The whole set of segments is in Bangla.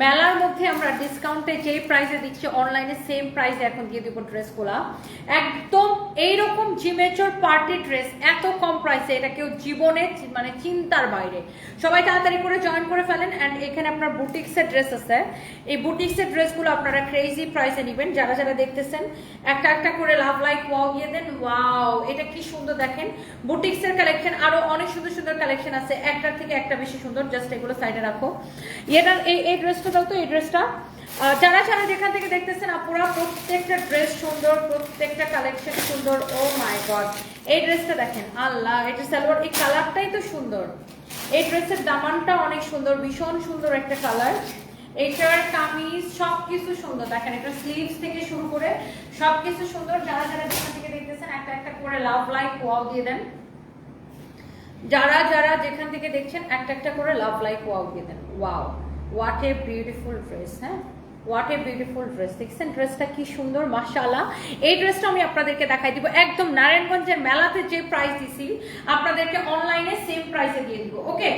মেলার মধ্যে আমরা ডিসকাউন্টে যেই প্রাইসে দিচ্ছি অনলাইনে সেম প্রাইসে এখন দিয়ে দিব ড্রেসগুলা একদম এইরকম জিমেচর পার্টি ড্রেস এত কম প্রাইসে এটা কেউ জীবনে মানে চিন্তার বাইরে। সবাই তাড়াতাড়ি করে জয়েন করে ফেলেন অ্যান্ড এখানে আপনার বুটিক্সের ড্রেস আছে। এই বুটিক্সের ড্রেসগুলো আপনারা ক্রেজি প্রাইসে নেবেন, যারা যারা দেখতেছেন, একটা একটা করে লাভ লাইক ওয়াও দিয়ে দেন ওয়াও এটা কি সুন্দর দেখেন। বুটিক্সের কালেকশন আরও অনেক সুন্দর সুন্দর কালেকশন আছে, একটার থেকে একটা বেশি সুন্দর জাস্ট এগুলো সাইডে রাখো। এটা এই এই ড্রেসটা দাও তো এই ড্রেসটা। যারা যারা যেখান থেকে দেখতেছেন আপুরা, প্রত্যেকটা ড্রেস সুন্দর, প্রত্যেকটা কালেকশন সুন্দর। ও মাই গড এই ড্রেসটা দেখেন, আল্লাহ, এটা সালোয়ার, এই কালারটাই তো সুন্দর। এই ড্রেসের দামানটা অনেক সুন্দর, ভীষণ সুন্দর একটা কালার এটার কামিজ সবকিছু সুন্দর। দেখেন, এটা স্লিভস থেকে শুরু করে সবকিছু সুন্দর। যারা যারা যেখান থেকে দেখতেছেন, একটা একটা করে লাভ লাইক ওয়াও দিয়ে দেন। যারা যারা যেখান থেকে দেখছেন, একটা একটা করে লাভ লাইক ওয়াও দিয়ে দেন। Wow what a beautiful dress হ্যাঁ হোয়াট এ বিউটিফুল ড্রেস দেখছেন ড্রেসটা কি সুন্দর, মাশাআল্লাহ। এই ড্রেসটা আমি আপনাদেরকে দেখাই দিব। একদম নারায়ণগঞ্জের মেলাতে যে প্রাইস দিছি, আপনাদেরকে অনলাইনে সেম প্রাইসে দিয়ে দিব okay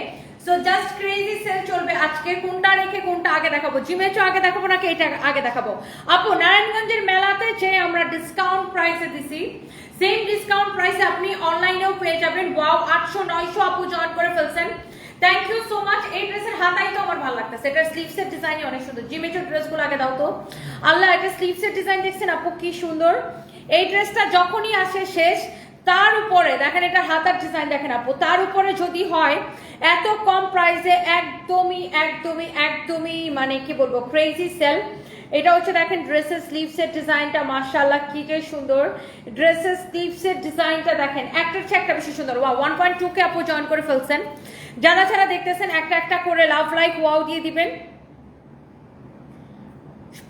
so just crazy sale চলবে আজকে। কোনটা রেখে কোনটা আগে দেখাবো? জিমেচো আগে দেখাবো নাকি এটা আগে দেখাবো? আপু, নারায়ণগঞ্জের মেলাতে যে আমরা ডিসকাউন্ট প্রাইসে দিছি সেম ডিসকাউন্ট প্রাইসে আপনি অনলাইনেও পেয়ে যাবেন। ওয়াও আটশো, নয়শো আপু জয়েন করে ফেলছেন। থ্যাংক ইউ সো মাচ এই ড্রেসের হাতাই তো আমার ভালো লাগতেছে। এটা স্লিভসের ডিজাইন অনেক সুন্দর। জিমেচোর ড্রেসগুলো আগে দাও তো। আল্লাহ এটা স্লিভসের ডিজাইন দেখছেন আপু? কি সুন্দর। এই ড্রেসটা যখনই আসে শেষ, তার উপরে, দেখেন এটা হাতার ডিজাইন দেখেন আপু, তার উপরে যদি হয়, এত কম প্রাইসে একদমই একদমই একদমই মানে কি বলব ক্রেজি সেল এটা হচ্ছে দেখেন ড্রেসের স্লিভসের ডিজাইনটা মার্শাল্লাহ কি যে সুন্দর। ড্রেসের স্লিভসের ডিজাইনটা দেখেন একটার চেয়ে একটা বেশি সুন্দর। ওয়া ওয়ান পয়েন্ট টু কে আপু জয়েন করে ফেলছেন। যারা যারা দেখতেছেন, একটা একটা করে লাভ লাইক ওয়াও দিয়ে দিবেন।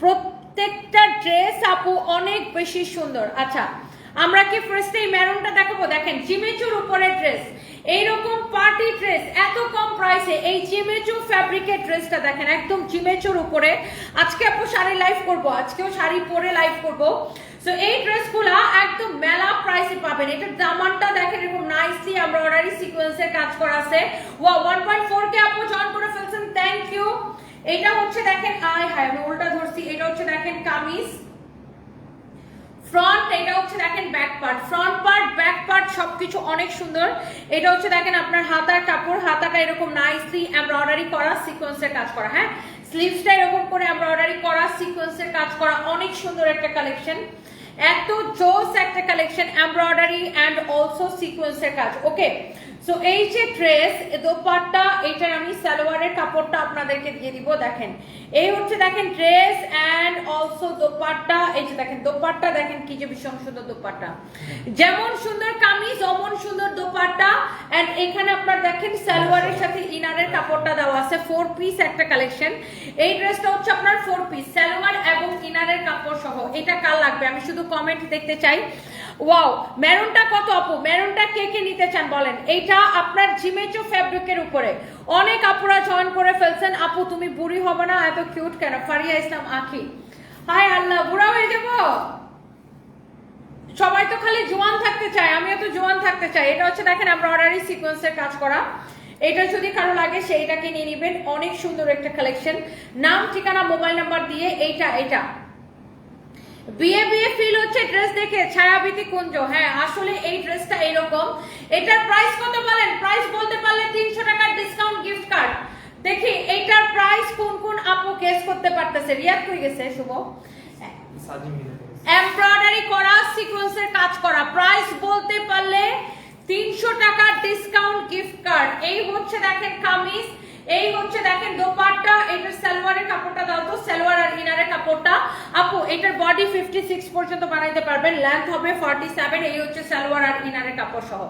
প্রত্যেকটা ড্রেস আপু অনেক বেশি সুন্দর। আচ্ছা আমরা কি ফার্স্টে এই ম্যারুনটা দেখাবো? দেখেন, জিমেচুর উপরে ড্রেস এইরকম পার্টি ড্রেস এত কম প্রাইসে এই জিমেচু ফ্যাব্রিকের ড্রেসটা দেখেন, একদম জিমেচুর উপরে। আজকে আপু শাড়ি লাইভ করব, আজকেও শাড়ি পরে লাইভ করব। সো এই ড্রেসগুলা একদম মেলা প্রাইসে পাবেন। এটার দামানটা দেখেন এরকম নাইসলি আমরা অর্ডারি সিকোয়েন্সের কাজ করা আছে। ওয়া ওয়ান পয়েন্ট ফোর কে আপু জয়েন করে ফেলছেন থ্যাংক ইউ এটা হচ্ছে দেখেন, আয় হায়, আমি উল্টা ধরছি, এটা হচ্ছে দেখেন কামিজ। ফ্রন্ট এটা হচ্ছে দেখেন back part front part back part সবকিছু অনেক সুন্দর। এটা হচ্ছে দেখেন আপনার হাতার কাপড়। হাতাটা এরকম নাইসলি এমব্রয়ডারি করা সিকোয়েন্সের কাজ করা হ্যাঁ? স্লিভসটা এরকম করে এমব্রয়ডারি করা সিকোয়েন্সের কাজ করা, অনেক সুন্দর একটা কালেকশন এত জোস একটা কালেকশন এমব্রয়ডারি অ্যান্ড অলসো সিকোয়েন্সের কাজ। ওকে সো এই যে ড্রেস দোপাট্টা এটার আমি সালোয়ারের কাপড়টা আপনাদেরকে দিয়ে দিব দেখেন। এই হচ্ছে দেখেন ড্রেস অ্যান্ড অলসো দোপাট্টা। এই যে দেখেন দোপাট্টা দেখেন কি যে ভীষণ সুন্দর দোপাট্টা। যেমন সুন্দর কামিজ অমন সুন্দর দোপাট্টা। অ্যান্ড এখানে আপনার দেখেন সালোয়ারের সাথে ইনারের কাপড়টা দেওয়া আছে ফোর পিস একটা কালেকশন এই ড্রেসটা হচ্ছে আপনার ফোর পিস সালোয়ার এবং ইনারের কাপড় সহ। এটা কার লাগবে? আমি শুধু কমেন্ট দেখতে চাই। ওয়াও মেরুনটা কত আপু? মেরুনটা কে কে নিতে চান বলেন? এইটা আপনার জিমেচো ফ্যাব্রিকের উপরে। অনেক আপুরা জয়েন করে ফেলছেন, আপু, তুমি বুড়ি হবে না, এত কিউট কেন? ফারিয়া ইসলাম আখি। হায় আল্লাহ, বুড়া হয়ে যাব? সবাই তো খালি জোয়ান থাকতে চায়, আমিও তো জোয়ান থাকতে চাই। এটা হচ্ছে দেখেন অর্ডারি সিকোয়েন্সের কাজ করা। এটা যদি কারও লাগে, সেইটাকে নিয়ে নিবেন। অনেক সুন্দর একটা কালেকশন নাম, ঠিকানা মোবাইল নাম্বার দিয়ে এইটা, এটা। বিয়ে বিয়ে ফিল হচ্ছে ড্রেস দেখে ছায়াবিতি কুঞ্জ। হ্যাঁ আসলে এই ড্রেসটা এরকম। এটার প্রাইস কত বলেন? প্রাইস বলতে পারলে তিনশো টাকার ডিসকাউন্ট গিফট কার্ড দেখি এইটার প্রাইস কোন কোন আপু গেস করতে পারতেছে? রিয়াদ হয়ে গেছে শুভ? এমব্রয়ডারি করা সিকোয়েন্সের কাজ করা। প্রাইস বলতে পারলে তিনশো টাকার ডিসকাউন্ট গিফট কার্ড এই হচ্ছে দেখেন কামিজ। এই হচ্ছে দেখেন দোপাট্টা, এটার সালোয়ারের কাপড়টা দাও তো, সালোয়ার আর ইনারের কাপড়টা। আপু, এটার বডি ফিফটি সিক্স পর্যন্ত বানাইতে পারবেন লেন্থ হবে ফর্টি সেভেন এই হচ্ছে সালোয়ার আর ইনারের কাপড় সহ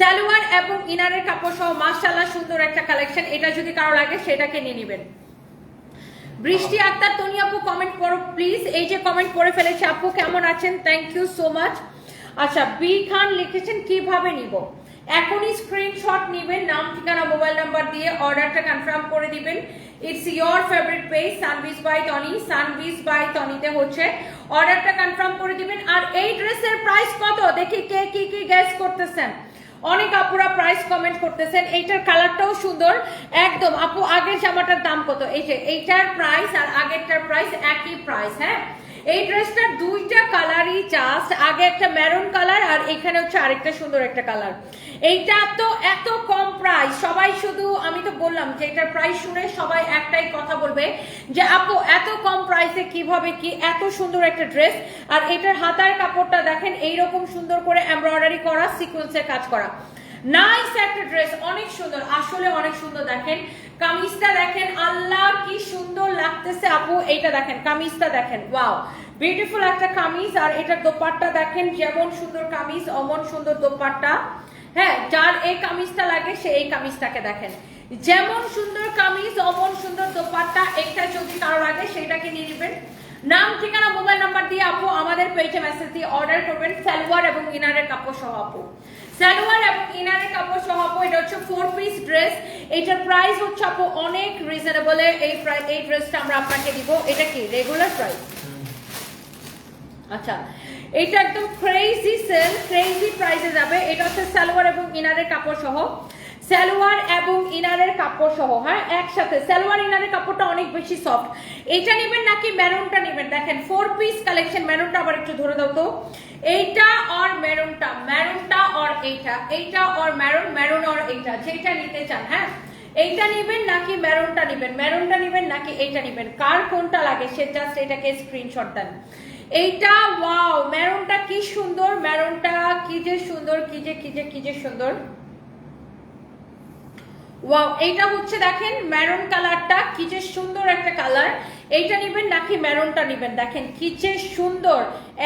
সালোয়ার এবং ইনারের কাপড় সহ মার্শাল্লাহ সুন্দর একটা কালেকশন এটা যদি কারও লাগে সেটাকে নিয়ে নেবেন। বৃষ্টি আক্তার, তনি আপু কমেন্ট করো প্লিজ এই যে কমেন্ট করে ফেলেছে, আপু, কেমন আছেন? থ্যাংক ইউ সো মাচ আচ্ছা বি খান লিখেছেন, কীভাবে নিব? এখনই স্ক্রিনশট নেবেন, নাম, ঠিকানা মোবাইল নাম্বার দিয়ে অর্ডারটা কনফার্ম করে দিবেন। It's your favourite page Sanvis by Tony Sanvis by টনিতে হচ্ছে। অর্ডারটা কনফার্ম করে দিবেন। আর এই ড্রেসের প্রাইস কত? দেখি কে কি কি গ্যাস করতেছেন। অনেক আপুরা প্রাইস কমেন্ট করতেছেন। এইটার কালারটাও সুন্দর। একদম, আপু, আগের জামাটার দাম কত? এই যে, এইটার প্রাইস আর আগেরটার প্রাইস একই প্রাইস হ্যাঁ? এই ড্রেসটার দুইটা কালারই জাস্ট আগে একটা মেরুন কালার আর এখানে হচ্ছে আরেকটা সুন্দর একটা কালার এইটা তো এত কম প্রাইস সবাই শুধু, আমি তো বললাম যে এটার প্রাইস শুনে সবাই একটাই কথা বলবে যে আপু, এত কম প্রাইসে কীভাবে কি এত সুন্দর একটা ড্রেস আর এটার হাতার কাপড়টা দেখেন, এইরকম সুন্দর করে এমব্রয়ডারি করা সিকোয়েন্সের কাজ করা। নাইস একটা ড্রেস অনেক সুন্দর, আসলে অনেক সুন্দর দেখেন। কামিজটা দেখেন, আল্লাহ কি সুন্দর লাগতেছে আপু, এইটা দেখেন, কামিজটা দেখেন, ওয়াও। বিউটিফুল একটা কামিজ, আর এটার দোপাট্টা দেখেন, যেমন সুন্দর কামিজ, অমন সুন্দর দোপাট্টা। হ্যাঁ যার এই কামিজটা লাগে, সে এই কামিজটাকে দেখেন। যেমন সুন্দর কামিজ, অমন সুন্দর দোপাট্টা একটা যদি কারও লাগে সেটাকে নিয়ে নেবেন। নাম, ঠিকানা, মোবাইল নাম্বার দিয়ে আপু আমাদের পেজে মেসেজ দিয়ে অর্ডার করবেন, সালোয়ার এবং ইনারের কাপড় সহ আপু। সালোয়ার এবং ইনারের কাপড় সহ আপু, এটা হচ্ছে ফোর পিস ড্রেস এটার প্রাইস হচ্ছে আপু অনেক রিজনেবল এই এই ড্রেসটা আমরা আপনাকে দিব। এটা কি? রেগুলার প্রাইস আচ্ছা এটা একদম ক্রেজি সেল ক্রেজি প্রাইসে যাবে। এটা হচ্ছে সালোয়ার এবং ইনারের কাপড় সহ। সালোয়ার এবং ইনারের কাপড় সহ হ্যাঁ? একসাথে। সালোয়ার, ইনারের কাপড়টা অনেক বেশি সফট এটা নেবেন নাকি ম্যারুনটা নেবেন? দেখেন ফোর পিস কালেকশন মেরুনটা আবার একটু ধরে দাও তো। এইটা অর মেরুনটা মেরুনটা অর এইটা এইটা অর মেরুন মেরুন অর এইটা যেটা নিতে চান হ্যাঁ? এইটা নেবেন নাকি মেরুনটা নেবেন? মেরুনটা নেবেন নাকি এইটা নেবেন? কার কোনটা লাগে? সে জাস্ট এটাকে স্ক্রিনশট দেন। এইটা ওয়াও মেরুনটা কি সুন্দর? মেরুনটা কি যে সুন্দর, কি যে কি যে কি যে সুন্দর? ওয়াও এইটা হচ্ছে দেখেন, মেরুন কালারটা কি যে সুন্দর একটা কালার এইটা নেবেন নাকি মেরুনটা নেবেন? দেখেন কি যে সুন্দর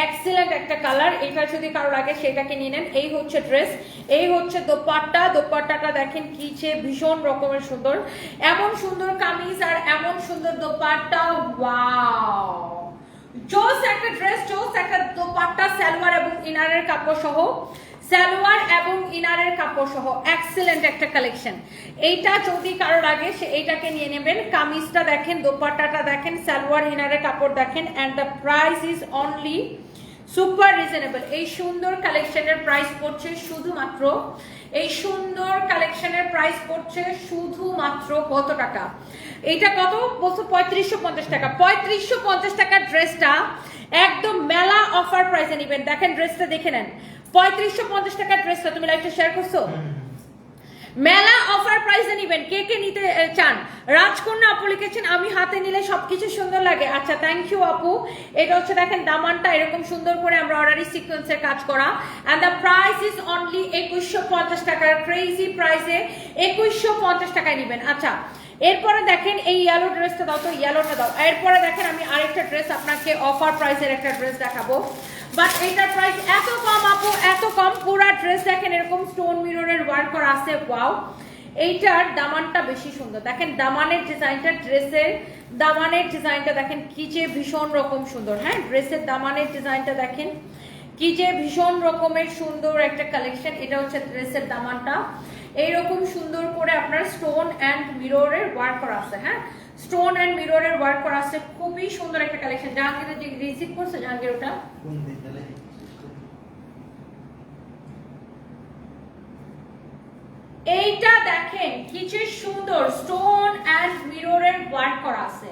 এক্সিলেন্ট একটা কালার এটা যদি কারও লাগে সেটাকে নিয়ে নেন, এই হচ্ছে ড্রেস এই হচ্ছে দোপাট্টা। দোপাট্টাটা দেখেন কি যে ভীষণ রকমের সুন্দর। এমন সুন্দর কামিজ আর এমন সুন্দর দোপাট্টা। ওয়াও জোস একটা ড্রেস জোস একটা দোপাট্টা, সালোয়ার এবং ইনারের কাপড় সহ সালোয়ার এবং ইনারের কাপড় সহ এক্সিলেন্ট একটা কালেকশন এইটা যদি কারও লাগে সে এইটাকে নিয়ে নেবেন। কামিজটা দেখেন, দোপাট্টাটা দেখেন, সালোয়ার, ইনারের কাপড় দেখেন and the price is only super reasonable এই সুন্দর কালেকশনের প্রাইস পড়ছে শুধুমাত্র, এই সুন্দর কালেকশনের প্রাইস পড়ছে শুধুমাত্র কত টাকা? এইটা কত? বলছো পঁয়ত্রিশশো পঞ্চাশ টাকা। পঁয়ত্রিশশো পঞ্চাশ টাকার ড্রেসটা একদম মেলা অফার প্রাইসে নেবেন। দেখেন ড্রেসটা দেখে নেন। পঁয়ত্রিশশো পঞ্চাশ টাকার ড্রেসটা তুমি লাইভটা শেয়ার করছ? মেলা অফার প্রাইসে নিবেন। কে কে নিতে চান? রাজকন্যা আপু লিখেছেন, আমি হাতে নিলে সবকিছু সুন্দর লাগে। আচ্ছা থ্যাংক ইউ আপু। এটা হচ্ছে, দেখেন, দামানটা এরকম সুন্দর করে আমরা অর্ডারি সিকোয়েন্সের কাজ করা। And the price is only একুশশো পঞ্চাশ টাকার। ক্রেজি প্রাইসে একুশশো পঞ্চাশ টাকায় নিবেন। আচ্ছা এরপরে দেখেন, এই ইয়েলো ড্রেসটা দাও তো ইয়েলোটা দাও। এরপরে দেখেন, আমি আরেকটা ড্রেস আপনাকে অফার প্রাইসের একটা ড্রেস দেখাবো। বাট এইটার প্রাইস এত কম আপু, এত কম, পুরা ড্রেস দেখেন এরকম স্টোন মিররের ওয়ার্ক করা আছে ওয়াও এইটার দামানটা বেশি সুন্দর। দেখেন দামানের ডিজাইনটা ড্রেসের দামানের ডিজাইনটা দেখেন কি যে ভীষণ রকম সুন্দর হ্যাঁ? ড্রেসের দামানের ডিজাইনটা দেখেন কি যে ভীষণ রকমের সুন্দর একটা কালেকশন এটা হচ্ছে ড্রেসের দামানটা। এইরকম সুন্দর করে আপনার স্টোন অ্যান্ড মিররের ওয়ার্ক করা আছে হ্যাঁ? স্টোন অ্যান্ড মিররের ওয়ার্ক করা আছে। খুবই সুন্দর একটা কালেকশন জাহাঙ্গীর যে রিসিভ করছে জাহাঙ্গীর ওটা? এইটা দেখেন কি সুন্দর। স্টোন এন্ড মিরর এর ওয়ার্ক করা আছে।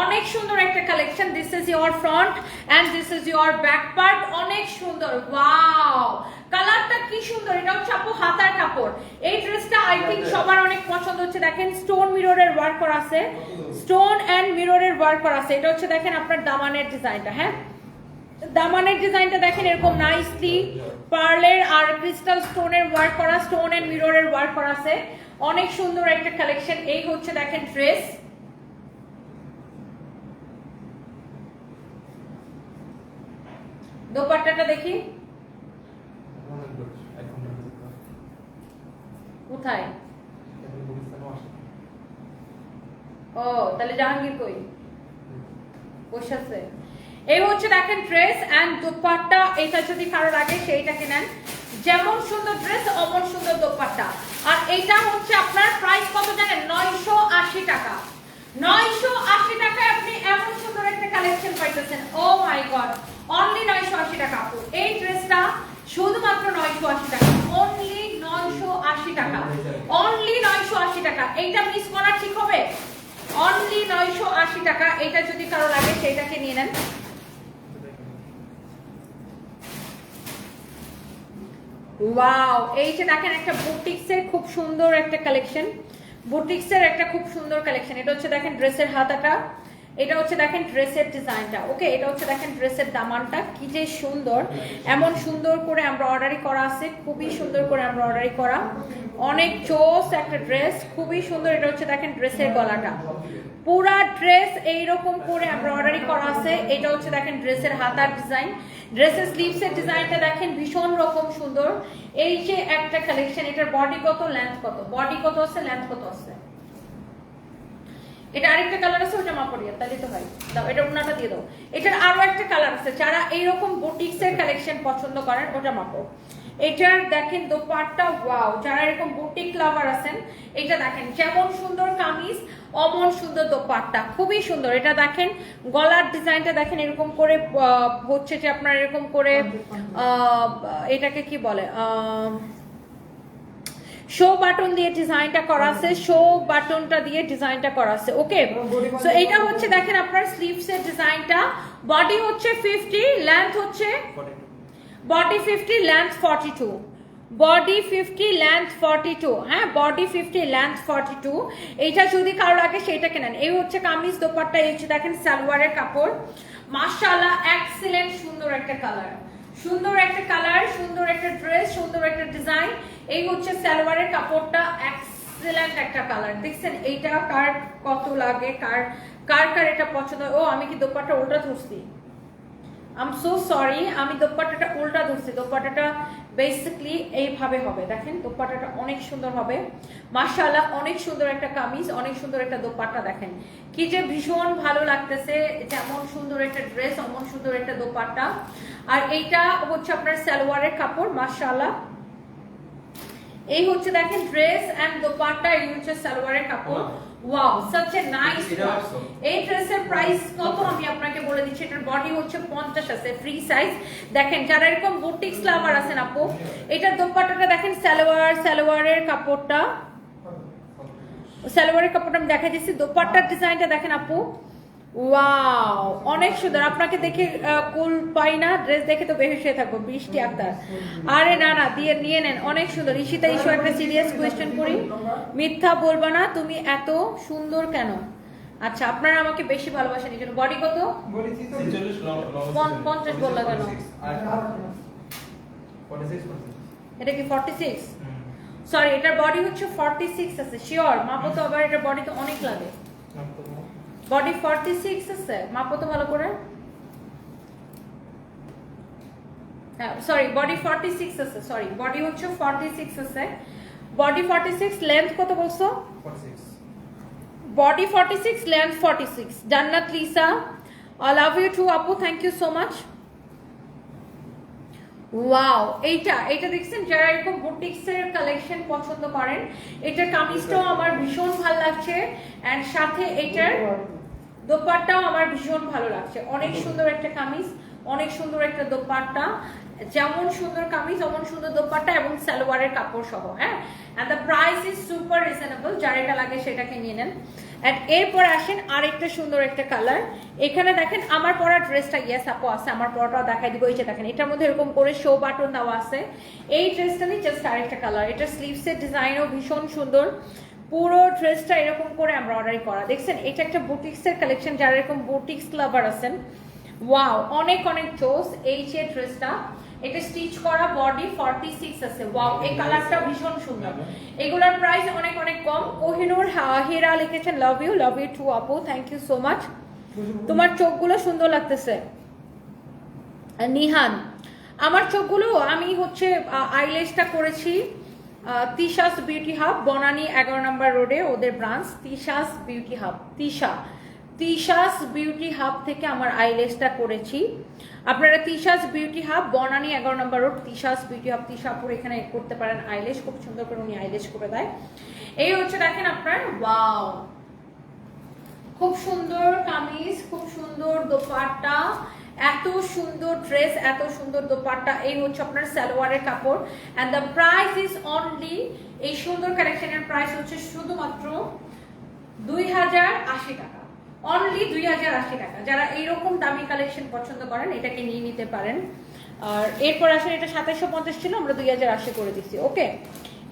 অনেক সুন্দর একটা collection this is your front and this is your back part অনেক সুন্দর। ওয়াও কালারটা কি সুন্দর! এটা হচ্ছে আপু হাতার কাপড়। এই ড্রেসটা আই থিঙ্ক সবার অনেক পছন্দ হচ্ছে। দেখেন স্টোন মিররের ওয়ার্ক করা আছে। স্টোন অ্যান্ড মিররের ওয়ার্ক করা আছে। এটা হচ্ছে দেখেন আপনার দামানের ডিজাইনটা হ্যাঁ? দামানের ডিজাইনটা দেখেন এরকম নাইসলি পার্লের আর ক্রিস্টাল স্টোনের ওয়ার্ক করা স্টোন এন্ড মিররের ওয়ার্ক করা আছে। অনেক সুন্দর একটা কালেকশন এই হচ্ছে দেখেন ড্রেস দোপাট্টাটা দেখি। কোথায়? ও, তাহলে জাহাঙ্গীর কই? বসে আছে এই হচ্ছে দেখেন ড্রেস এন্ড দোপাট্টা। এটা যদি কারও লাগে, সেইটাকে নেন। যেমন সুন্দর ড্রেস অমন সুন্দর দোপাট্টা। আর এইটা হচ্ছে আপনার প্রাইস কত জানেন? নয়শো আশি টাকা। নয়শো আশি টাকায় আপনি এমন সুন্দর একটা কালেকশন পাইতেছেন। ও মাই গড অনলি নয়শো আশি টাকা আপু। এই ড্রেসটা শুধুমাত্র নয়শো আশি টাকা অনলি নয়শো টাকা। অনলি নয়শো আশি টাকা। এইটা মিস করা ঠিক হবে? অনলি নয়শো আশি টাকা। এটা যদি কারও লাগে সেটাকে নিয়ে নেন। ওয়াও, এই যে দেখেন একটা বুটিক্সের খুব সুন্দর একটা কালেকশন বুটিক্সের একটা খুব সুন্দর কালেকশন এটা হচ্ছে দেখেন ড্রেসের হাতাটা। এটা হচ্ছে দেখেন ড্রেসের ডিজাইনটা ওকে এটা হচ্ছে দেখেন ড্রেসের দামানটা, কি যে সুন্দর। এমন সুন্দর করে আমরা অর্ডারি করা আছে, খুবই সুন্দর করে আমরা অর্ডারি করা। অনেক চোস একটা ড্রেস খুবই সুন্দর। এটা হচ্ছে দেখেন ড্রেসের গলাটা। পুরা ড্রেস এইরকম করে আমরা অর্ডারি করা আছে। এটা হচ্ছে দেখেন ড্রেসের হাতার ডিজাইন। ড্রেসের স্লিভসের ডিজাইনটা দেখেন ভীষণ রকম সুন্দর। এই যে একটা কালেকশন এটার বডি কত লেন্থ কত? বডি কত আছে লেন্থ কত আছে? এটা আরেকটা কালার আছে ওটা মাপড়িয়া তাহলে তো ভাই দাও, এটা ওনাটা দিয়ে দাও। এটার আরও একটা কালার আছে, যারা এইরকম বুটিক্স এর কালেকশন পছন্দ করেন, ওটা মাপো। এটার দেখেন দোপাট্টা ওয়াও যারা এরকম বুটিক লাভার আছেন এটা দেখেন যেমন সুন্দর কামিজ অমন সুন্দর দোপাট্টা খুবই সুন্দর। এটা দেখেন গলার ডিজাইনটা দেখেন এরকম করে হচ্ছে যে আপনার এরকম করে এটাকে কি বলে শো বাটন দিয়ে ডিজাইনটা করা আছে শো বাটনটা দিয়ে ডিজাইনটা করা আছে ওকে সো এটা হচ্ছে দেখেন আপনার স্লিভস এর ডিজাইনটা বডি হচ্ছে 50 লেন্থ হচ্ছে বডি 50 লেন্থ 42 বডি 50 লেন্থ 42 হ্যাঁ বডি 50 লেন্থ 42 এইটা যদি কারও লাগে সেটা কেনেন এই হচ্ছে কামিজ দোপাট্টা, এই হচ্ছে দেখেন সালোয়ারের কাপড়। মাশাআল্লাহ এক্সিলেন্ট সুন্দর একটা কালার সুন্দর একটা কালার সুন্দর একটা ড্রেস সুন্দর একটা ডিজাইন এই হচ্ছে সালোয়ারের কাপড়টা এক্সিলেন্ট একটা কালার দেখছেন, এইটা কার কত লাগে, কার কার কার এটা পছন্দ? ও, আমি কি দোপাট্টা উল্টা ধরছি? আম সো সরি আমি দোপাট্টাটা উল্টা ধরছি। দোপাট্টাটা বেসিকলি এইভাবে হবে। দেখেন, দোপাট্টাটা অনেক সুন্দর হবে। মাশাআল্লাহ, অনেক সুন্দর একটা কামিজ, অনেক সুন্দর একটা দোপাট্টা দেখেন। কি যে ভীষণ ভালো লাগতেছে, যেমন সুন্দর একটা ড্রেস অমন সুন্দর একটা দোপাট্টা। আর এইটা হচ্ছে আপনার সালোয়ারের কাপড়, মাশাআল্লাহ। এই হচ্ছে দেখেন ড্রেস এন্ড দোপাট্টা, এই হচ্ছে সালোয়ারের কাপড়। ওয়াও সাচ এ নাইস এই ড্রেসের প্রাইস কত? আমি আপনাকে বলে দিচ্ছি এটার বডি হচ্ছে 50 আছে ফ্রি সাইজ দেখেন যারা এরকম বুটিক লাভার আছেন আপু এটার দোপাট্টাটা দেখেন সালোয়ার সালোয়ারের কাপড়টা। সালোয়ারের কাপড়টা আমি দেখা দিচ্ছি দোপাট্টার ডিজাইনটা দেখেন আপু। ওয়াও অনেক সুন্দর। আপনাকে দেখে কুল পাই না ড্রেস দেখে তো বেহুশ হয়ে থাকব বৃষ্টি আক্তার আরে না না দিয়ে নিয়ে নেন অনেক সুন্দর। ঈশিতা ইস্যু একটা সিরিয়াস কোয়েশ্চেন করি। মিথ্যা বলবা না তুমি এত সুন্দর কেন? আচ্ছা আপনারা আমাকে বেশি ভালোবাসেন এই জন্য বডি কত? পঞ্চ- পঞ্চাশ। বললা কেন? এটা কি ফর্টি সিক্স সরি এটার বডি হচ্ছে ফর্টি সিক্স আছে শিওর মাপো তো আবার এটার বডি তো অনেক লাগে। বডি ফর্টি সিক্স আছে। মাপো তো ভালো করে। হ্যাঁ সরি বডি ফর্টি সিক্স আছে সরি বডি হচ্ছে ফর্টি সিক্স আছে। বডি ফর্টি সিক্স লেন্থ কত বলছো? Body forty six length forty six Jannat Lisa love you too আপু thank you so much wow এইটা এটা দেখছেন যারা এরকম বুটিক্স এর কালেকশন পছন্দ করেন। এটার কামিজটাও আমার ভীষণ ভালো লাগছে। এন্ড সাথে এটার দোপাট্টাও আমার ভীষণ ভালো লাগছে। অনেক সুন্দর একটা কামিজ, অনেক সুন্দর একটা দোপাট্টা। যেমন সুন্দর কামিজ, অমন সুন্দর দোপাট্টা এবং সালোয়ারের কাপড় সহ হ্যাঁ? And the price is super reasonable যার এটা লাগে সেটাকে নিয়ে নেন। এন্ড এরপর আসেন আরেকটা সুন্দর একটা কালার এখানে দেখেন আমার পরা ড্রেসটা ইয়েস আপু, আছে। আমার পরাটাও দেখাই দিব। এই যে দেখেন, এটার মধ্যে এরকম করে শো বাটন দেওয়া আছে। এই ড্রেসটা নিয়ে জাস্ট আরেকটা কালার এটা স্লিভসের ডিজাইনও ভীষণ সুন্দর। পুরো ড্রেসটা এরকম করে আমরা অর্ডার করা। দেখছেন এটা একটা বুটিক্সের কালেকশন যারা এরকম বুটিক্স লাভার আছেন ওয়াও অনেক অনেক চোস এই যে ড্রেসটা এটা স্টিচ করা বডি 46 আছে। ওয়াও এই কালারটা ভীষণ সুন্দর। এগুলোর প্রাইস অনেক অনেক কম। কোহিনুর হীরা লিখেছেন love you love you too আপু থ্যাংক ইউ সো মাচ তোমার চোখগুলো সুন্দর লাগতেছে। নিহান আমার চোখগুলো আমি হচ্ছে আইলেসটা করেছি। তিশাস বিউটি হাব বনানী এগারো নম্বর রোডে ওদের branch Tisha's beauty hub Tisha. Tisha's beauty hub থেকে আমার আইলেসটা করেছি। আপনারা তিশাস বিউটি হাব বনানি এগারো নম্বর রোড, তিশাস বিউটি হাব তিশাপুর এখানে করতে পারেন আইলেস খুব সুন্দর করে উনি আইলেস করে দেয়। এই হচ্ছে দেখেন আপনার ওয়াও খুব সুন্দর কামিজ, খুব সুন্দর দোপাট্টা এত সুন্দর ড্রেস এত সুন্দর দোপাট্টা, এই হচ্ছে আপনার সালোয়ারের কাপড়। And the price is only এই সুন্দর কালেকশনের প্রাইস হচ্ছে শুধুমাত্র দুই হাজার আশি টাকা। অনলি দুই হাজার আশি টাকা। যারা এইরকম দামি কালেকশন পছন্দ করেন, এটাকে নিয়ে নিতে পারেন। আর এরপর আসলে এটা সাতাশশো পঞ্চাশ ছিল, আমরা দুই হাজার আশি করে দিচ্ছি। ওকে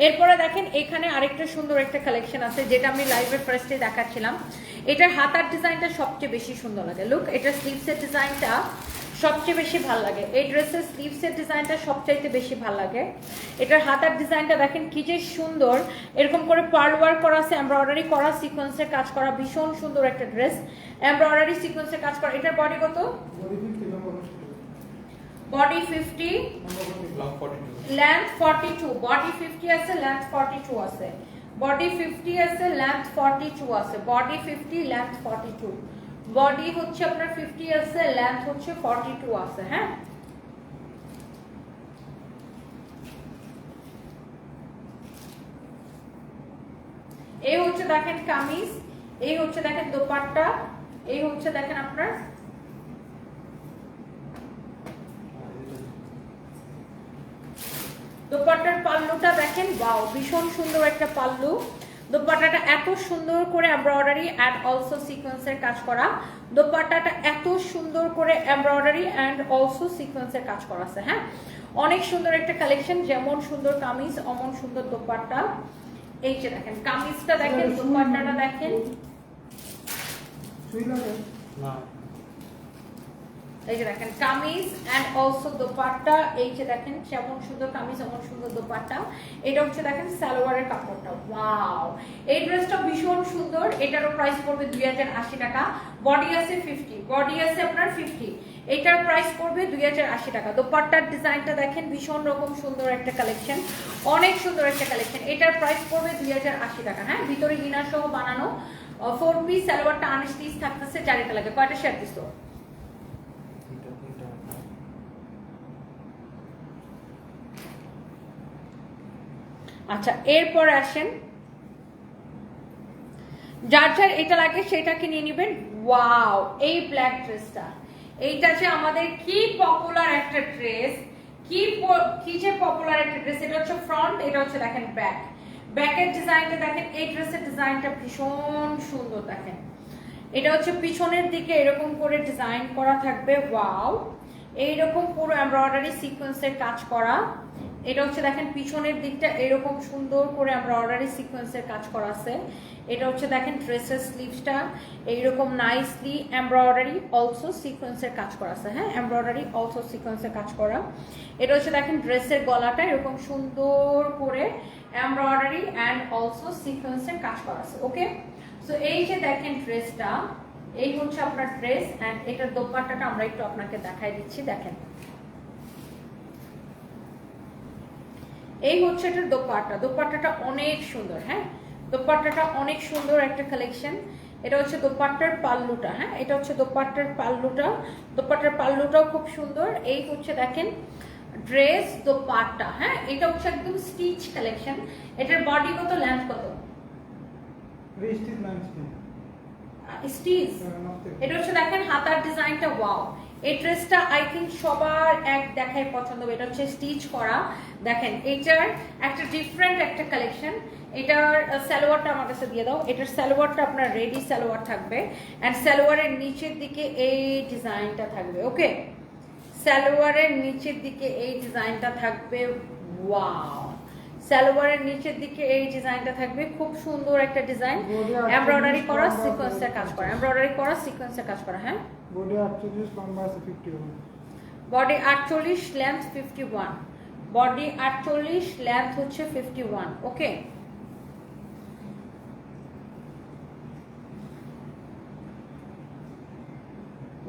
এরপরে দেখেন এখানে আরেকটা সুন্দর একটা কালেকশন আছে, যেটা আমি লাইভের ফার্স্টে দেখাচ্ছিলাম। এটার হাতার ডিজাইনটা সবচেয়ে বেশি সুন্দর লাগে। লুক এটার স্লিভসের ডিজাইনটা সবচেয়ে বেশি ভালো লাগে। এই ড্রেসের স্লিভসের ডিজাইনটা সবচাইতে বেশি ভালো লাগে। এটার হাতার ডিজাইনটা দেখেন কি যে সুন্দর। এরকম করে পার্ল করা আছে এমব্রয়ডারি করা সিকোয়েন্সের কাজ করা, ভীষণ সুন্দর একটা ড্রেস এমব্রয়ডারি সিকোয়েন্সের কাজ করা। এটার বডি কত? Two length forty two body fifty আছে লেন্থ ফর্টি টু আছে. বডি ফিফটি আছে লেন্থ ফর্টি টু আছে. Body fifty length forty two body হচ্ছে আপনার ফিফটি আছে লেন্থ হচ্ছে ফর্টি টু আছে হ্যাঁ? এই হচ্ছে দেখেন কামিজ এই হচ্ছে দেখেন দোপাট্টা এই হচ্ছে দেখেন আপনার দোপাট্টার পাল্লুটা দেখেন? ওয়াও ভীষণ সুন্দর একটা পাল্লু। দোপাট্টাটা এত সুন্দর করে এমব্রয়ডারি অ্যান্ড অলসো সিকোয়েন্সের কাজ করা। দোপাট্টাটা এত সুন্দর করে এমব্রয়ডারি অ্যান্ড অলসো সিকোয়েন্সের কাজ করা আছে হ্যাঁ? অনেক সুন্দর একটা কালেকশন যেমন সুন্দর কামিজ, অমন সুন্দর দোপাট্টা। এই যে দেখেন, কামিজটা দেখেন, দোপাট্টাটা দেখেন। না। এই যে দেখেন, কামিজ অ্যান্ড অলসো দোপাট্টা। এই যে দেখেন যেমন সুন্দর কামিজ এমন সুন্দর দোপাট্টা। এটা হচ্ছে দেখেন সালোয়ারের কাপড়টা ওয়াও এই ড্রেসটা ভীষণ সুন্দর। এটারও প্রাইস পড়বে দুই আশি টাকা। বডি আছে ফিফটি বডি আছে আপনার ফিফটি এটার প্রাইস পড়বে দুই হাজার আশি টাকা। দোপাট্টার ডিজাইনটা দেখেন, ভীষণ রকম সুন্দর একটা কালেকশন অনেক সুন্দর একটা কালেকশন এটার প্রাইস পড়বে দুই হাজার আশি টাকা। হ্যাঁ ভিতরে গিনার সহ বানানো। ফোর পিস সালোয়ারটা আনস্টিচ থাকতেছে, চারিটা লাগে। কয়টা শেয়ার দিছো? আচ্ছা এরপর আসেন। যার যার এটা লাগে সেটাকে নিয়ে নেবেন। ওয়াও, এই ব্ল্যাক ড্রেসটা এইটা যে আমাদের কি পপুলার একটা ড্রেস কি কি যে পপুলার একটা ড্রেস এটা হচ্ছে ফ্রন্ট এটা হচ্ছে দেখেন ব্যাক ব্যাকের ডিজাইনটা দেখেন, এই ড্রেসের ডিজাইনটা ভীষণ সুন্দর দেখেন। এটা হচ্ছে পিছনের দিকে এরকম করে ডিজাইন করা থাকবে, ওয়াও। এইরকম পুরো এমব্রয়ডারি সিকোয়েন্সের কাজ করা। এটা হচ্ছে দেখেন, পিছনের দিকটা এরকম সুন্দর করে এমব্রয়ডারি সিকোয়েন্সের কাজ করা আছে। এটা হচ্ছে দেখেন ড্রেসের স্লিভসটা এইরকম নাইসলি এমব্রয়ডারি অলসো সিকোয়েন্সের কাজ করা আছে। হ্যাঁ এমব্রয়ডারি অলসো সিকোয়েন্সের কাজ করা। এটা হচ্ছে দেখেন ড্রেসের গলাটা এরকম সুন্দর করে এমব্রয়ডারি অ্যান্ড অলসো সিকোয়েন্সের কাজ করা আছে। ওকে সো এই যে দেখেন ড্রেসটা এই হচ্ছে আপনার ড্রেস অ্যান্ড এটার দোপাট্টাটা আমরা একটু আপনাকে দেখাই দিচ্ছি। দেখেন। এই হচ্ছে এটার দোপাট্টা। দোপাট্টাটা অনেক সুন্দর হ্যাঁ? দোপাট্টাটা অনেক সুন্দর একটা কালেকশন এটা হচ্ছে দোপাট্টার পাল্লুটা হ্যাঁ? এটা হচ্ছে দোপাট্টার পাল্লুটা। দোপাট্টার পাল্লুটাও খুব সুন্দর। এই হচ্ছে দেখেন ড্রেস দোপাট্টা হ্যাঁ? এটা হচ্ছে একদম স্টিচ কালেকশন এটার বডি কত লেন্থ কত? স্টিচ এটা হচ্ছে দেখেন হাতার ডিজাইনটা ওয়াও এই ড্রেসটা আই থিঙ্ক সবার এক দেখায় পছন্দ হবে এটা হচ্ছে স্টিচ করা। দেখেন এটার একটা ডিফারেন্ট একটা কালেকশন এটার সালোয়ারটা আমার কাছে দিয়ে দাও। এটার সালোয়ারটা আপনার রেডি সালোয়ার থাকবে। অ্যান্ড সালোয়ারের নিচের দিকে এই ডিজাইনটা থাকবে ওকে সালোয়ারের নিচের দিকে এই ডিজাইনটা থাকবে ওয়াও সালোয়ারের নিচের দিকে এই ডিজাইনটা থাকবে খুব সুন্দর একটা ডিজাইন। এমব্রয়ডারি করা সিকোয়েন্সের কাজ করা। এমব্রয়ডারি করা সিকোয়েন্সের কাজ করা হ্যাঁ? বডি আটচল্লিশ লম্বা আছে ফিফটি ওয়ান বডি আটচল্লিশ লেন্থ ফিফটি ওয়ান বডি আটচল্লিশ লেন্থ হচ্ছে ফিফটি ওয়ান ওকে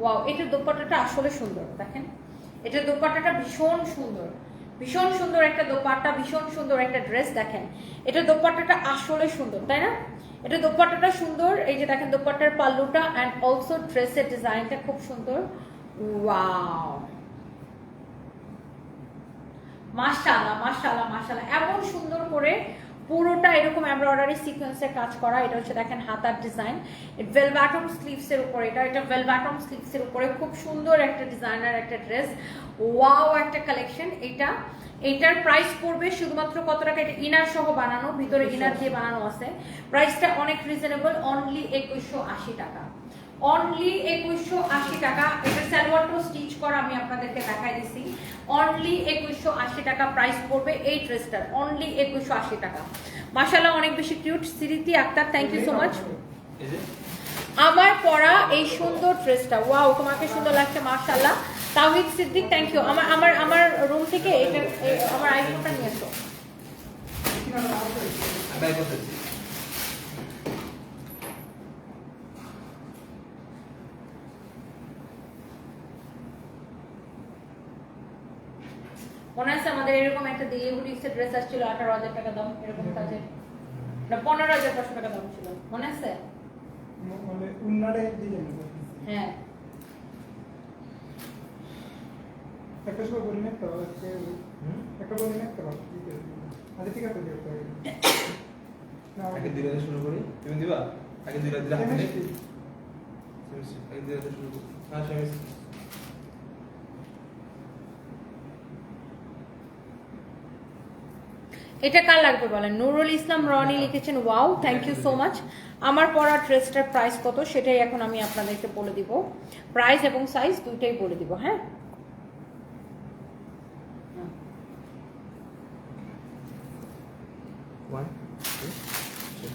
ওয়াও এটা দোপাট্টাটা আসলে সুন্দর, দেখেন। এটা দোপাট্টাটা ভীষণ সুন্দর। ভীষণ সুন্দর একটা দোপাট্টা, ভীষণ সুন্দর একটা ড্রেস দেখেন। এটা দোপাট্টাটা আসলে সুন্দর, তাই না? এটা দোপাট্টাটা সুন্দর, এই যে দেখেন দোপাট্টার পাল্লুটা অ্যান্ড অলসো ড্রেসের ডিজাইনটা খুব সুন্দর। ওয়াও মাশাআল্লাহ মাশাআল্লাহ মাশাআল্লাহ। এমন সুন্দর করে পুরোটা এরকম এমব্রয়ডারি সিকোয়েন্সের কাজ করা এটা হচ্ছে দেখেন হাতার ডিজাইন। ভেলবাটম স্লিভসের উপরে এটা এটা ভেলবাটম স্লিভসের উপরে খুব সুন্দর একটা ডিজাইনার একটা ড্রেস। ওয়াও একটা কালেকশন এটা। এটার প্রাইস পড়বে শুধুমাত্র কত টাকা? এটা ইনার সহ বানানো ভিতরে ইনার দিয়ে বানানো আছে। প্রাইসটা অনেক রিজনেবল অনলি একুশশো আশি টাকা। অনলি একুশশো আশি টাকা এটা স্যালোয়ারটাও স্টিচ করা আমি আপনাদেরকে দেখাই দিছি। অনলি একুশশো আশি টাকা প্রাইস পড়বে এই ড্রেসটার অনলি একুশশো আশি টাকা। মাসাল্লাহ অনেক বেশি cute Smriti Akter thank you so much আমার পরা এই সুন্দর ড্রেসটা ওয়াও তোমাকে সুন্দর লাগছে মাশাআল্লাহ। তাওহিদ সিদ্দিক থ্যাংক ইউ আমার আমার আমার রুম থেকে এটা আমার আইফোনটা নিয়ে এসো ব্যাগ করতেছি মনে আছে আমাদের এরকম একটা দিল্লি বুটিক্সের ড্রেস আসছিল আঠারো হাজার টাকা দাম এরকম কাজের না পনেরো হাজার পাঁচশো টাকা দাম ছিল। মনে আছে? মানে হ্যাঁ। একটা সময় বলি না তো একটা বলি না তো আচ্ছা ঠিক আছে দিও তো না আগে দুই রাতে শুরু করি। তুমি দিবা? আগে দুই রাতে হাতে আগে দুই রাতে শুরু করি। হ্যাঁ সেমিস্টার এটা কার লাগবে বলেন? নুরুল ইসলাম রনি লিখেছেন wow thank you so much আমার পরা ড্রেসটার প্রাইস কত? সেটাই এখন আমি আপনাদেরকে বলে দিব। প্রাইস এবং সাইজ দুইটাই বলে দিব হ্যাঁ ওয়ান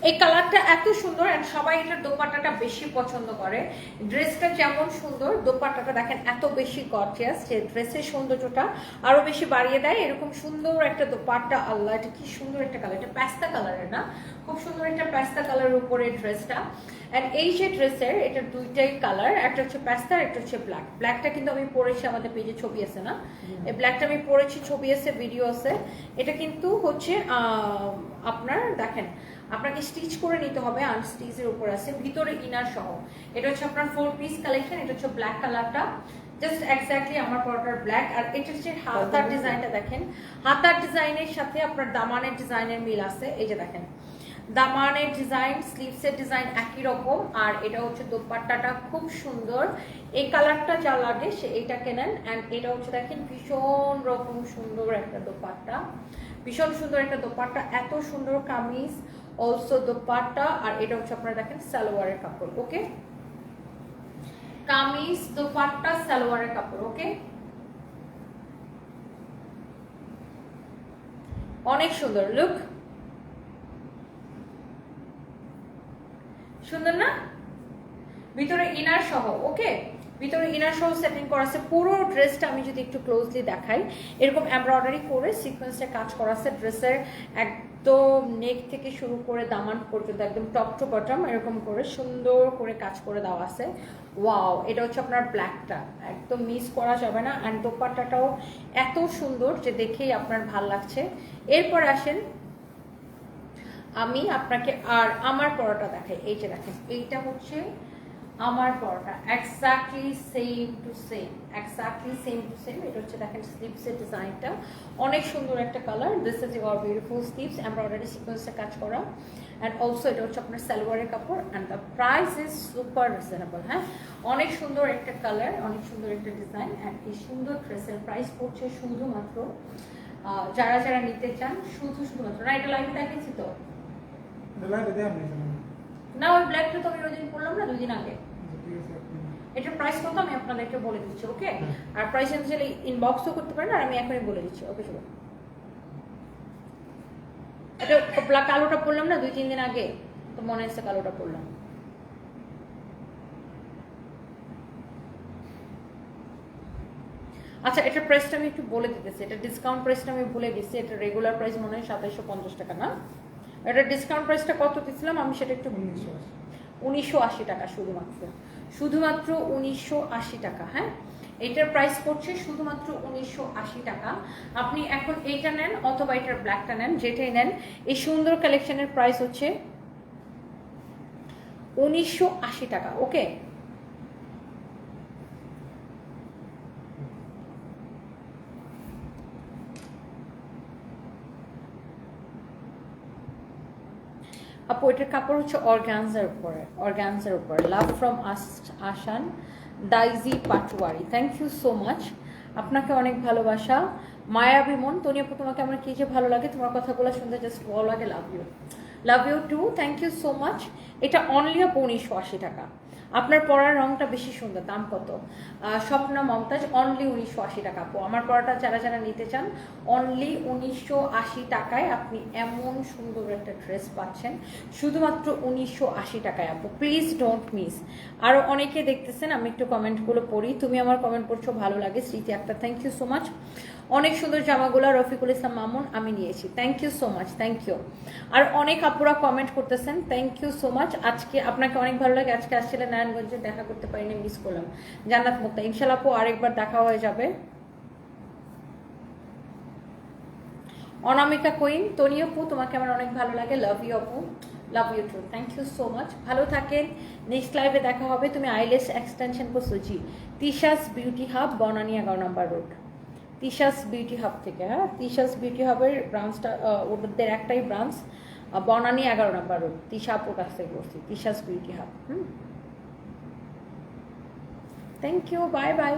এই কালারটা এত সুন্দর and সবাই এটার দোপাট্টাটা বেশি পছন্দ করে। ড্রেসটা যেমন সুন্দর দোপাট্টাটা দেখেন এত বেশি গর্জিয়াস যে ড্রেসের সৌন্দর্যটা আরও বেশি বাড়িয়ে দেয়। এরকম সুন্দর একটা দোপাট্টা আল্লাহ এটা কি সুন্দর একটা কালার এটা প্যাস্তা কালারের না? খুব সুন্দর একটা প্যাস্তা কালারের উপরে ড্রেসটা এন্ড এই যে ড্রেসের এটা দুইটাই কালার একটা হচ্ছে প্যাস্তা একটা হচ্ছে ব্ল্যাক ব্ল্যাকটা কিন্তু আমি পরেছি আমাদের পেজে ছবি আছে না? এই ব্ল্যাকটা আমি পরেছি ছবি আছে ভিডিও আছে। এটা কিন্তু হচ্ছে আপনার দেখেন আপনাকে স্টিচ করে নিতে হবে আনস্টিচের উপর আছে ভিতরে ইনার সহ। এটা হচ্ছে আপনার ফোর পিস কালেকশন এটা হচ্ছে ব্ল্যাক কালারটা জাস্ট এক্স্যাক্টলি আমার পরোটার ব্ল্যাক আর এটা হচ্ছে হাতার ডিজাইনটা দেখেন। হাতার ডিজাইনের সাথে আপনার দামানের ডিজাইনের মিল আছে এই যে দেখেন। দামানের ডিজাইন স্লিভসের ডিজাইন একই রকম আর এটা হচ্ছে দোপাট্টাটা খুব সুন্দর। এই কালারটা যা লাগে সে এটা কেনেন অ্যান্ড এটা হচ্ছে দেখেন ভীষণ রকম সুন্দর একটা দোপাট্টা। ভীষণ সুন্দর একটা দোপাট্টা এত সুন্দর কামিজ অলসো দোপাট্টা আর এটা হচ্ছে আপনারা দেখেন সালোয়ারের কাপড় ওকে কামিজ, দোপাট্টা, সালোয়ারের কাপড় ওকে অনেক সুন্দর লুক সুন্দর না? ভিতরে ইনার সহ ওকে ভিতরে ইনার সহ সেটিং করা আছে পুরো ড্রেসটা আমি যদি একটু ক্লোজলি দেখাই, এরকম এমব্রয়ডারি করে সিকোয়েন্সে কাজ করা আছে ড্রেসের একদম নেক থেকে শুরু করে দামান পর্যন্ত, একদম টপ টু বটম এরকম করে সুন্দর করে কাজ করে দেওয়া আছে। ওয়াও এটা হচ্ছে আপনার ব্ল্যাকটা একদম মিস করা যাবে না। অ্যান্ড দোপাট্টাটাও এত সুন্দর যে দেখেই আপনার ভালো লাগছে। এরপর আসেন, আমি আপনাকে আর আমার পরোটা দেখাই। এই যে দেখেন, এইটা হচ্ছে আমার পরোটা। Exactly same to same exactly same to same এটা হচ্ছে দেখেন স্লিপসের ডিজাইনটা অনেক সুন্দর একটা colour this is your beautiful slips embroidery সিকোয়েন্সে কাজ করা। অ্যান্ড অলসো এটা হচ্ছে আপনার সালোয়ারের কাপড়। And the price is super reasonable হ্যাঁ? অনেক সুন্দর একটা কালার অনেক সুন্দর একটা ডিজাইন অ্যান্ড এই সুন্দর ড্রেসের প্রাইস পড়ছে শুধুমাত্র যারা যারা নিতে চান শুধু শুধুমাত্র। না এটা লাইভে দেখেছি তো? না ওই ব্ল্যাকটা তো আমি ওই দিন পড়লাম না দুদিন আগে। এটার প্রাইস কত আমি আপনাদেরকে বলে দিচ্ছি ওকে আর প্রাইস অনুযায়ী ইনবক্সও করতে পারেন আর আমি এখনই বলে দিচ্ছি ওকে শুভ এটা ব্ল্যাক কালোটা পড়লাম না দুই তিন দিন আগে তো মনে হচ্ছে কালোটা পড়লাম। আচ্ছা এটার প্রাইসটা আমি একটু বলে দিতেছি এটা ডিসকাউন্ট প্রাইসটা আমি ভুলে গেছি এটা রেগুলার প্রাইস মনে হয় সাতাইশশো পঞ্চাশ টাকা না? এটা ডিসকাউন্ট প্রাইসটা কত দিচ্ছিলাম আমি সেটা একটু উনিশশো আশি টাকা শুধুমাত্র। শুধুমাত্র উনিশশো আশি টাকা হ্যাঁ? এটার প্রাইস পড়ছে শুধুমাত্র উনিশশো আশি টাকা। আপনি এখন এইটা নেন অথবা এটার ব্ল্যাকটা নেন, যেটাই নেন, এই সুন্দর কালেকশনের প্রাইস হচ্ছে উনিশশো আশি টাকা ওকে আপু, এটার কাপড় হচ্ছে অর্গানজার উপরে অর্গানজার উপরে। Love from Ahsan Daisy Patwari thank you so much আপনাকে অনেক ভালোবাসা। মায়া বিমন, তনি আপু, তোমাকে আমার কী যে ভালো লাগে, তোমার কথাগুলো শুনতে জাস্ট ভালো লাগে love you love you too thank you so much এটা অনলি আপু উনিশশো আশি টাকা। আপনার পরার রংটা বেশি সুন্দর, দাম কত? স্বপ্না মমতাজ অনলি উনিশশো আশি টাকা আপু। আমার পরাটা যারা যারা নিতে চান অনলি উনিশশো আশি টাকায় আপনি এমন সুন্দর একটা ড্রেস পাচ্ছেন, শুধুমাত্র উনিশশো আশি টাকায় আপু। প্লিজ ডোন্ট মিস আরও অনেকে দেখতেছেন, আমি একটু কমেন্টগুলো পড়ি। তুমি আমার কমেন্ট পড়ছো, ভালো লাগে। Smriti Akter thank you so much অনেক সুন্দর জামাগুলো, রফিকুল ইসলাম মামুন, আমি নিয়েছি। Thank you so much thank you আর অনেক আপুরা কমেন্ট করতেছেন থ্যাংক ইউ সো মাচ আজকে আপনাকে অনেক ভালো লাগে, আজকে আসছিলেন নারায়ণগঞ্জে দেখা করতে পারিনি মিস করলাম। জান্নাত মুক্তা ইনশাল্লাহ আপু আরেকবার দেখা হয়ে যাবে। অনামিকা কুইন, তনি আপু, তোমাকে আমার অনেক ভালো লাগে। লাভ ইউ আপু love you too thank you so much ভালো থাকেন। নেক্সট লাইভে দেখা হবে। তুমি আইলেস এক্সটেনশন করছ জি। তিশাস বিউটি হাব বনানী এগারো number road Tisha's beauty hub থেকে হ্যাঁ? তিশাস বিউটি হাবের ব্রাঞ্চটা ওদের একটাই ব্রাঞ্চ বনানি এগারো নাম্বার রোড তিশা আপুর কাছ থেকে করছি তিশাস বিউটি হাব হুম? Thank you bye bye